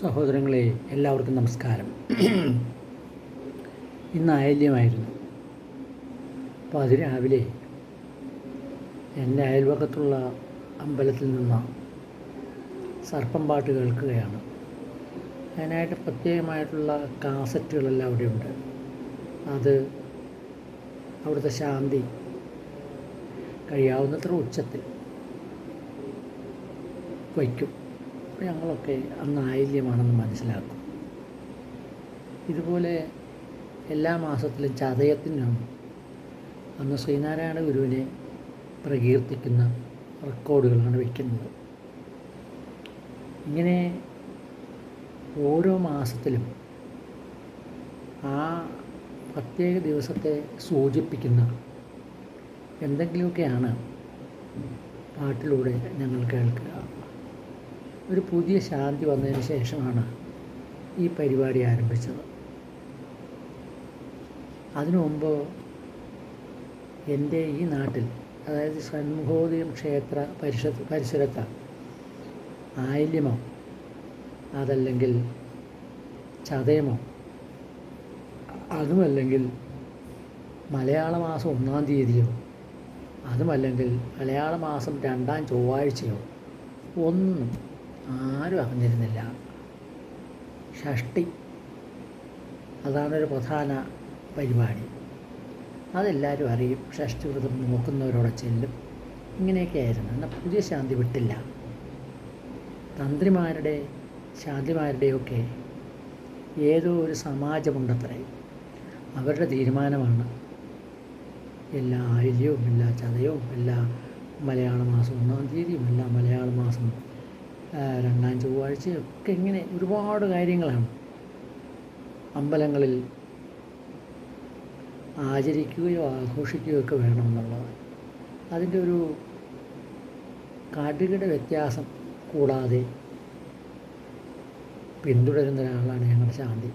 സഹോദരങ്ങളെ എല്ലാവർക്കും നമസ്കാരം. ഇന്ന് അയല്യമായിരുന്നു അപ്പോൾ അതിരാവിലെ എന്റെ അയൽവക്കത്തുള്ള അമ്പലത്തിൽ നിന്ന് സർപ്പം പാട്ട് കേൾക്കുകയാണ്. അതിനായിട്ട് പ്രത്യേകമായിട്ടുള്ള കാസറ്റുകളെല്ലാം അവിടെയുണ്ട്. അത് അവിടുത്തെ ശാന്തി കഴിയാവുന്നത്ര ഉച്ചത്തിൽ വയ്ക്കും. ഞങ്ങളൊക്കെ അന്ന് ആയില്യമാണെന്ന് മനസ്സിലാക്കും. ഇതുപോലെ എല്ലാ മാസത്തിലും ചതയത്തിനും അന്ന് ശ്രീനാരായണ ഗുരുവിനെ പ്രകീർത്തിക്കുന്ന റെക്കോർഡുകളാണ് വയ്ക്കുന്നത് ഇങ്ങനെ ഓരോ മാസത്തിലും ആ പ്രത്യേക ദിവസത്തെ സൂചിപ്പിക്കുന്ന എന്തെങ്കിലുമൊക്കെയാണ് പാട്ടിലൂടെ ഞങ്ങൾ കേൾക്കുക. ഒരു പുതിയ ശാന്തി വന്നതിന് ശേഷമാണ് ഈ പരിപാടി ആരംഭിച്ചത്. അതിനു മുമ്പ് എന്റെ ഈ നാട്ടിൽ അതായത് ഷൺമുഖോദയം ക്ഷേത്ര പരിഷ പരിസരത്ത് ആയില്യമോ അതല്ലെങ്കിൽ ചതയമോ അതുമല്ലെങ്കിൽ മലയാള മാസം ഒന്നാം തീയതിയോ അതുമല്ലെങ്കിൽ മലയാള മാസം രണ്ടാം ചൊവ്വാഴ്ചയോ ഒന്നും ആരും അറിഞ്ഞിരുന്നില്ല. ഷഷ്ടി. അതാണൊരു പ്രധാന പരിപാടി. അതെല്ലാവരും അറിയും. ഷഷ്ടി വ്രതം നോക്കുന്നവരോടെ ചെല്ലും. ഇങ്ങനെയൊക്കെ ആയിരുന്നു എന്നാൽ പുതിയ ശാന്തി വിട്ടില്ല. തന്ത്രിമാരുടെ ശാന്തിമാരുടെയൊക്കെ ഏതോ ഒരു സമാജമുണ്ടത്രേ. അവരുടെ തീരുമാനമാണ് എല്ലാ ആയില്യവും എല്ലാ ചതയവും എല്ലാ മലയാള മാസം ഒന്നാം തീയതിയും എല്ലാ മലയാള മാസം രണ്ടാം ചൊവ്വാഴ്ചയൊക്കെ ഇങ്ങനെ ഒരുപാട് കാര്യങ്ങളാണ്. അമ്പലങ്ങളിൽ ആചരിക്കുകയോ ആഘോഷിക്കുകയോ ഒക്കെ വേണമെന്നുള്ളത് അതിന്റെ ഒരു കടുകട വ്യത്യാസം കൂടാതെ പിന്തുടരുന്ന ഒരാളാണ് ഞങ്ങളുടെ ശാന്തി.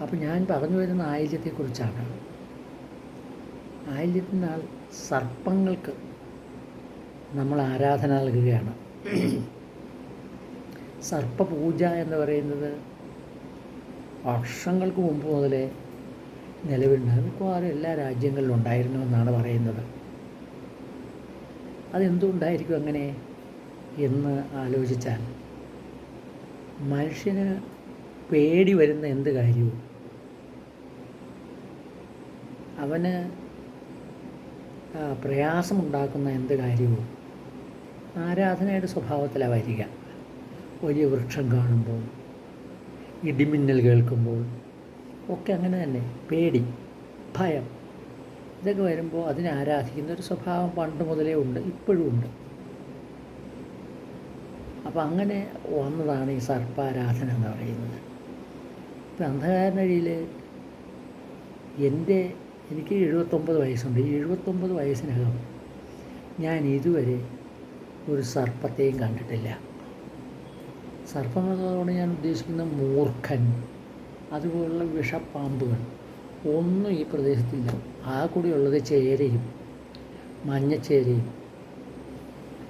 അപ്പം ഞാൻ പറഞ്ഞു വരുന്ന ആയില്യത്തെക്കുറിച്ചാണ്. ആയില്യത്തിനാൽ സർപ്പങ്ങൾക്ക് നമ്മൾ ആരാധന നൽകുകയാണ്. സർപ്പപൂജ എന്ന് പറയുന്നത് വർഷങ്ങൾക്ക് മുമ്പ് മുതലേ നിലവിലുണ്ട്. മിക്കവാറും എല്ലാ രാജ്യങ്ങളിലും ഉണ്ടായിരുന്നു എന്നാണ് പറയുന്നത്. അതെന്തുകൊണ്ടായിരിക്കും അങ്ങനെ എന്ന് ആലോചിച്ചാൽ മനുഷ്യന് പേടി വരുന്ന എന്ത് കാര്യവും? അവന് പ്രയാസമുണ്ടാക്കുന്ന എന്ത് കാര്യവും? ആരാധനയുടെ സ്വഭാവത്തിലാണ് വരിക. വലിയ വൃക്ഷം കാണുമ്പോൾ ഇടിമിന്നൽ കേൾക്കുമ്പോൾ ഒക്കെ അങ്ങനെ തന്നെ. പേടി ഭയം. ഇതൊക്കെ വരുമ്പോൾ അതിനെ ആരാധിക്കുന്ന ഒരു സ്വഭാവം പണ്ട് മുതലേ ഉണ്ട് ഇപ്പോഴും ഉണ്ട്. അപ്പോൾ അങ്ങനെ വന്നതാണ് ഈ സർപ്പാരാധന എന്ന് പറയുന്നത്. ഇപ്പം അന്ധകാരനഴിയിൽ എന്റെ എനിക്ക് എഴുപത്തൊമ്പത് വയസ്സുണ്ട്. ഈ എഴുപത്തൊമ്പത് വയസ്സിനകം ഞാൻ ഇതുവരെ ഒരു സർപ്പത്തെയും കണ്ടിട്ടില്ല. സർപ്പം എന്നതുകൊണ്ട് ഞാൻ ഉദ്ദേശിക്കുന്ന മൂർഖൻ അതുപോലുള്ള വിഷപ്പാമ്പുകൾ ഒന്നും ഈ പ്രദേശത്തില്ല. ആ കൂടി ഉള്ളത് ചേരയും മഞ്ഞച്ചേരയും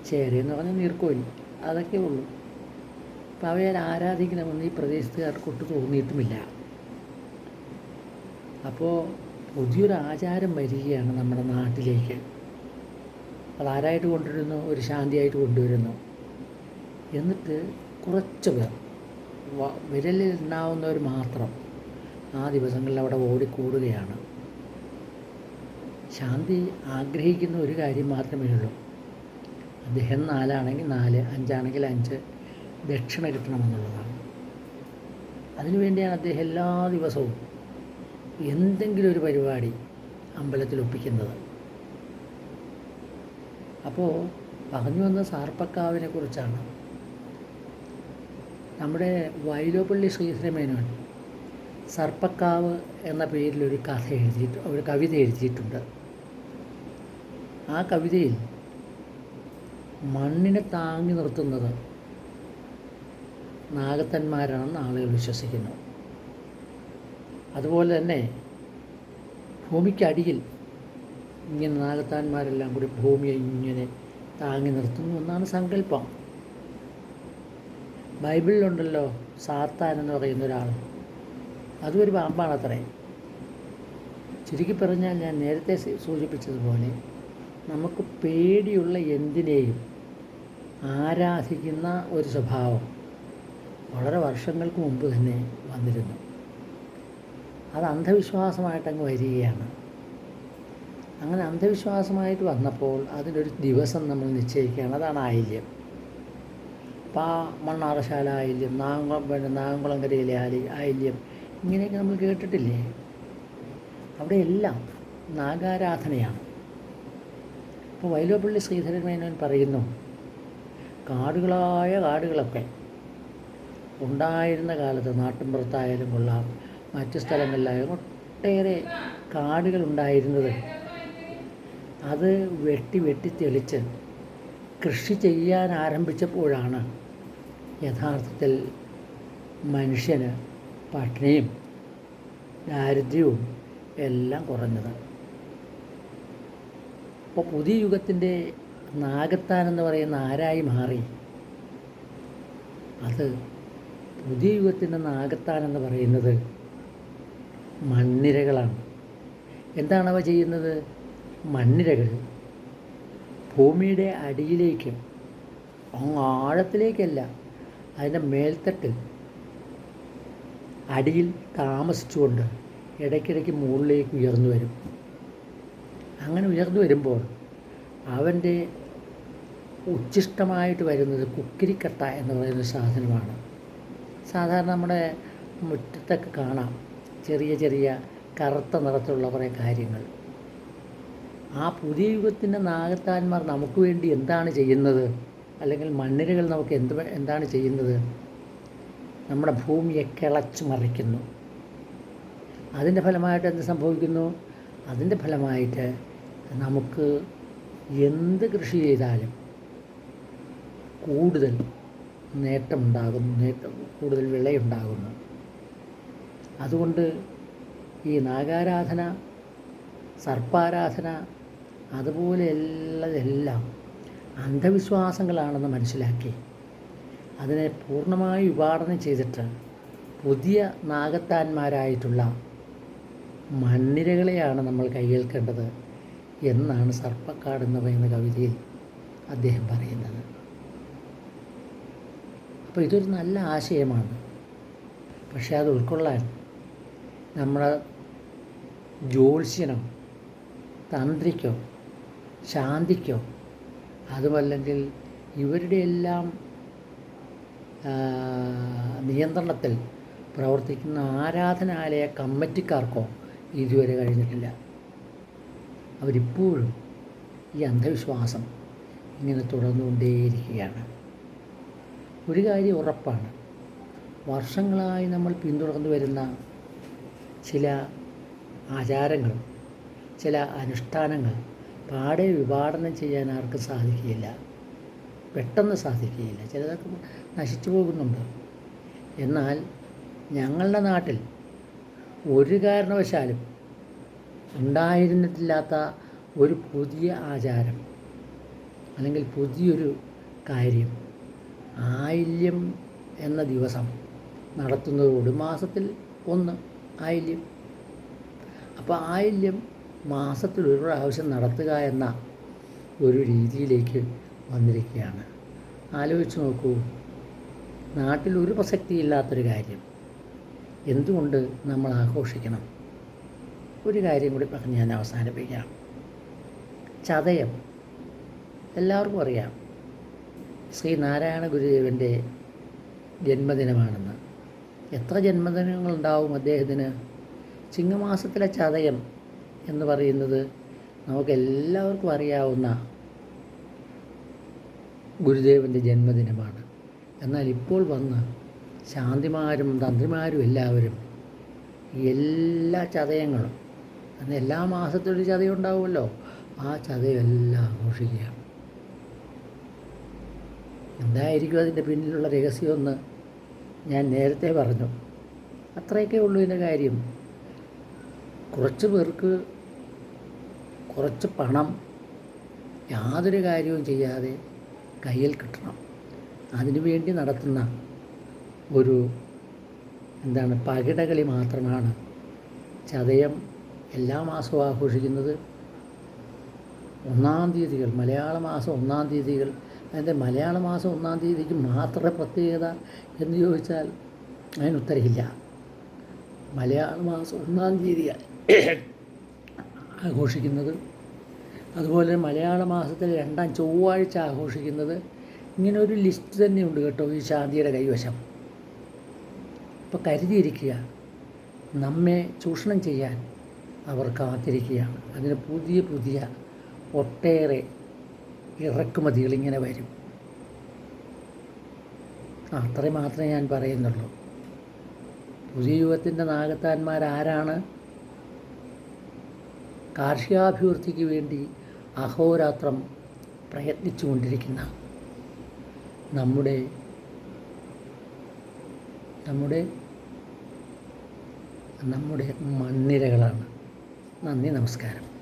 ചേരയെന്ന് പറഞ്ഞാൽ നീർക്കോലി അതൊക്കെ ഉള്ളൂ. അപ്പോൾ അവയെ ആരാധിക്കണമെന്ന് ഈ പ്രദേശത്തുകാർക്കൊട്ട് തോന്നിയിട്ടുമില്ല. അപ്പോൾ പുതിയൊരു ആചാരം വരികയാണ് നമ്മുടെ നാട്ടിലേക്ക്. അതാരായിട്ട് കൊണ്ടുവരുന്നു? ഒരു ശാന്തിയായിട്ട് കൊണ്ടുവരുന്നു. എന്നിട്ട് കുറച്ച് പേർ വിരലിൽ ഉണ്ടാവുന്നവർ മാത്രം ആ ദിവസങ്ങളിൽ അവിടെ ഓടിക്കൂടുകയാണ്. ശാന്തി ആഗ്രഹിക്കുന്ന ഒരു കാര്യം മാത്രമേ ഉള്ളൂ. അദ്ദേഹം നാലാണെങ്കിൽ നാല് അഞ്ചാണെങ്കിൽ അഞ്ച് ദക്ഷിണ കിട്ടണമെന്നുള്ളതാണ്. അതിനുവേണ്ടിയാണ് അദ്ദേഹം എല്ലാ ദിവസവും എന്തെങ്കിലും ഒരു പരിപാടി അമ്പലത്തിൽ ഒപ്പിക്കുന്നത്. അപ്പോൾ പറഞ്ഞു വന്ന സാർപ്പക്കാവിനെ കുറിച്ചാണ്. നമ്മുടെ വൈലോപ്പള്ളി ശ്രീശ്രീമേനോൻ സർപ്പക്കാവ് എന്ന പേരിൽ ഒരു കഥ എഴുതിയിട്ട് ഒരു കവിത എഴുതിയിട്ടുണ്ട്. ആ കവിതയിൽ മണ്ണിനെ താങ്ങി നിർത്തുന്നത് നാഗത്തന്മാരാണെന്ന് ആളുകൾ വിശ്വസിക്കുന്നു. അതുപോലെ തന്നെ ഭൂമിക്കടിയിൽ ഇങ്ങനെ നാഗത്താന്മാരെല്ലാം കൂടി ഭൂമിയെ ഇങ്ങനെ താങ്ങി നിർത്തുന്നു എന്നാണ് സങ്കല്പം. ബൈബിളിലുണ്ടല്ലോ സാത്താൻ എന്ന് പറയുന്ന ഒരാൾ. അതും ഒരു പാമ്പാണത്രേ. ചുരുക്കി പറഞ്ഞാൽ ഞാൻ നേരത്തെ സൂചിപ്പിച്ചതുപോലെ നമുക്ക് പേടിയുള്ള എന്തിനേയും ആരാധിക്കുന്ന ഒരു സ്വഭാവം വളരെ വർഷങ്ങൾക്ക് മുമ്പ് തന്നെ വന്നിരുന്നു. അത് അന്ധവിശ്വാസമായിട്ടങ്ങ് വരികയാണ്. അങ്ങനെ അന്ധവിശ്വാസമായിട്ട് വന്നപ്പോൾ അതിനൊരു ദിവസം നമ്മൾ നിശ്ചയിക്കുകയാണ്. അതാണ് ആയില്യം. അപ്പോൾ ആ മണ്ണാറശാല ആയില്യം നാങ്കുളം പിന്നെ നാഗംകുളങ്കരയിലെ ആലി ആയില്യം. ഇങ്ങനെയൊക്കെ നമ്മൾ കേട്ടിട്ടില്ലേ? അവിടെയെല്ലാം നാഗാരാധനയാണ്. ഇപ്പോൾ വൈലോപ്പള്ളി ശ്രീധരൻ മേനോൻ പറയുന്നു കാടുകളായ കാടുകളൊക്കെ ഉണ്ടായിരുന്ന കാലത്ത് നാട്ടിൻപുറത്തായാലും കൊള്ളാം. മറ്റു സ്ഥലങ്ങളിലായാലും ഒട്ടേറെ കാടുകൾ ഉണ്ടായിരുന്നത് അത് വെട്ടി വെട്ടി തെളിച്ച് കൃഷി ചെയ്യാൻ ആരംഭിച്ചപ്പോഴാണ് യഥാർത്ഥത്തിൽ മനുഷ്യന് പട്ടിണിയും ദാരിദ്ര്യവും എല്ലാം കുറഞ്ഞത്. അപ്പോൾ പുതിയ യുഗത്തിന്റെ നാഗത്താൻ എന്ന് പറയുന്ന ആരായി മാറി? അത് പുതിയ യുഗത്തിന്റെ നാഗത്താൻ എന്ന് പറയുന്നത് മണ്ണിരകളാണ്. എന്താണ് അവ ചെയ്യുന്നത്? മണ്ണിരകൾ ഭൂമിയുടെ അടിയിലേക്ക് ആഴത്തിലേക്കല്ല അതിന്റെ മേൽത്തട്ട് അടിയിൽ താമസിച്ചുകൊണ്ട് ഇടയ്ക്കിടയ്ക്ക് മുകളിലേക്ക് ഉയർന്നു വരും. അങ്ങനെ ഉയർന്നു വരുമ്പോൾ അവന്റെ ഉച്ഛിഷ്ടമായിട്ട് വരുന്നത് കുക്കിരിക്കട്ട എന്ന് പറയുന്ന സാധനമാണ്. സാധാരണ നമ്മുടെ മുറ്റത്തൊക്കെ കാണാം ചെറിയ ചെറിയ കറുത്ത നിറത്തിലുള്ള കുറേ കാര്യങ്ങൾ. ആ പുതിയ യുഗത്തിന്റെ നാഗത്താന്മാർ നമുക്ക് വേണ്ടി എന്താണ് ചെയ്യുന്നത്? അല്ലെങ്കിൽ മണ്ണിരകൾ നമുക്ക് എന്ത് എന്താണ് ചെയ്യുന്നത്? നമ്മുടെ ഭൂമിയെ കിളച്ചു മറിക്കുന്നു. അതിന്റെ ഫലമായിട്ട് എന്ത് സംഭവിക്കുന്നു? അതിന്റെ ഫലമായിട്ട് നമുക്ക് എന്ത് കൃഷി ചെയ്താലും കൂടുതൽ നേട്ടമുണ്ടാകുന്നു നേട്ടം കൂടുതൽ വിളയുണ്ടാകുന്നു. അതുകൊണ്ട് ഈ നാഗാരാധന സർപ്പാരാധന അതുപോലെ എല്ലാം അന്ധവിശ്വാസങ്ങളാണെന്ന് മനസ്സിലാക്കി. അതിനെ പൂർണമായി വിഭാടനം ചെയ്തിട്ട് പുതിയ നാഗത്താന്മാരായിട്ടുള്ള മണ്ണിരകളെയാണ് നമ്മൾ കൈയേൽക്കേണ്ടത് എന്നാണ് സർപ്പക്കാട് എന്ന് പറയുന്ന കവിതയിൽ അദ്ദേഹം പറയുന്നത്. അപ്പോൾ ഇതൊരു നല്ല ആശയമാണ്. പക്ഷേ അത് ഉൾക്കൊള്ളാൻ നമ്മുടെ ജ്യോത്സ്യനോ തന്ത്രിക്കോ ശാന്തിക്കോ? അതുമല്ലെങ്കിൽ ഇവരുടെ എല്ലാം നിയന്ത്രണത്തിൽ പ്രവർത്തിക്കുന്ന ആരാധനാലയ കമ്മിറ്റിക്കാർക്കോ ഇതുവരെ കഴിഞ്ഞിട്ടില്ല. അവരിപ്പോഴും ഈ അന്ധവിശ്വാസം ഇങ്ങനെ തുടർന്നുകൊണ്ടേയിരിക്കുകയാണ്. ഒരു കാര്യം ഉറപ്പാണ്. വർഷങ്ങളായി നമ്മൾ പിന്തുടർന്നു വരുന്ന ചില ആചാരങ്ങൾ ചില അനുഷ്ഠാനങ്ങൾ പാടെ വിഭാടനം ചെയ്യാൻ ആർക്കും സാധിക്കുകയില്ല. പെട്ടെന്ന് സാധിക്കുകയില്ല. ചിലതൊക്കെ നശിച്ചു പോകുന്നുണ്ട്. എന്നാൽ ഞങ്ങളുടെ നാട്ടിൽ ഒരു കാരണവശാലും ഉണ്ടായിരുന്നിട്ടില്ലാത്ത ഒരു പുതിയ ആചാരം അല്ലെങ്കിൽ പുതിയൊരു കാര്യം ആയില്യം എന്ന ദിവസം നടത്തുന്നത് ഒരു മാസത്തിൽ ഒന്ന് ആയില്യം. അപ്പോൾ ആയില്യം മാസത്തിൽ ഒരു പ്രാവശ്യം നടത്തുക എന്ന ഒരു രീതിയിലേക്ക് വന്നിരിക്കുകയാണ്. ആലോചിച്ച് നോക്കൂ. നാട്ടിൽ ഒരു പ്രസക്തിയില്ലാത്തൊരു കാര്യം. എന്തുകൊണ്ട് നമ്മൾ ആഘോഷിക്കണം? ഒരു കാര്യം കൂടി പറഞ്ഞ് ഞാൻ അവസാനിപ്പിക്കാം. ചതയം. എല്ലാവർക്കും അറിയാം. ശ്രീ നാരായണ ഗുരുദേവന്റെ ജന്മദിനമാണെന്ന്. എത്ര ജന്മദിനങ്ങളുണ്ടാവും അദ്ദേഹത്തിന്? ചിങ്ങമാസത്തിലെ ചതയം എന്ന് പറയുന്നത് നമുക്കെല്ലാവർക്കും അറിയാവുന്ന ഗുരുദേവന്റെ ജന്മദിനമാണ്. എന്നാൽ ഇപ്പോൾ വന്ന് ശാന്തിമാരും തന്ത്രിമാരും എല്ലാവരും എല്ലാ ചതയങ്ങളും അന്ന് എല്ലാ മാസത്തിലും ഒരു ചതയം ഉണ്ടാവുമല്ലോ ആ ചതയെല്ലാം ആഘോഷിക്കുകയാണ്. എന്തായിരിക്കും അതിന്റെ പിന്നിലുള്ള രഹസ്യമെന്ന് ഞാൻ നേരത്തെ പറഞ്ഞു. അത്രയൊക്കെ ഉള്ളൂ ഇതിന്റെ കാര്യം. കുറച്ച് പേർക്ക് കുറച്ച് പണം യാതൊരു കാര്യവും ചെയ്യാതെ കയ്യിൽ കിട്ടണം. അതിനു വേണ്ടി നടത്തുന്ന ഒരു എന്താണ് പകിടകളി മാത്രമാണ്. ചതയം എല്ലാ മാസവും ആഘോഷിക്കുന്നത് ഒന്നാം തീയതികൾ മലയാള മാസം ഒന്നാം തീയതികൾ. അതിന്റെ മലയാള മാസം ഒന്നാം തീയതിക്ക് മാത്രമേ പ്രത്യേകത എന്ന് ചോദിച്ചാൽ അതിന് ഉത്തരമില്ല. മലയാള മാസം ഒന്നാം തീയതി ആഘോഷിക്കുന്നത്. അതുപോലെ മലയാള മാസത്തിലെ രണ്ടാം ചൊവ്വാഴ്ച ആഘോഷിക്കുന്നത്. ഇങ്ങനെ ഒരു ലിസ്റ്റ് തന്നെയുണ്ട് കേട്ടോ ഈ ശാന്തിയുടെ കൈവശം. അപ്പോൾ കരുതിയിരിക്കുക നമ്മെ ചൂഷണം ചെയ്യാൻ അവർ കാത്തിരിക്കുകയാണ്. അതിന് പുതിയ പുതിയ ഒട്ടേറെ ഇറക്കുമതികൾ ഇങ്ങനെ വരും. അത്രയും മാത്രമേ ഞാൻ പറയുന്നുള്ളൂ. പുതിയ യുഗത്തിന്റെ നാഗത്താന്മാരാരാണ്? കാർഷികാഭിവൃദ്ധിക്ക് വേണ്ടി അഹോരാത്രം പ്രയത്നിച്ചുകൊണ്ടിരിക്കുന്ന നമ്മുടെ നമ്മുടെ നമ്മുടെ മണ്ണിരകളാണ്. നന്ദി നമസ്കാരം.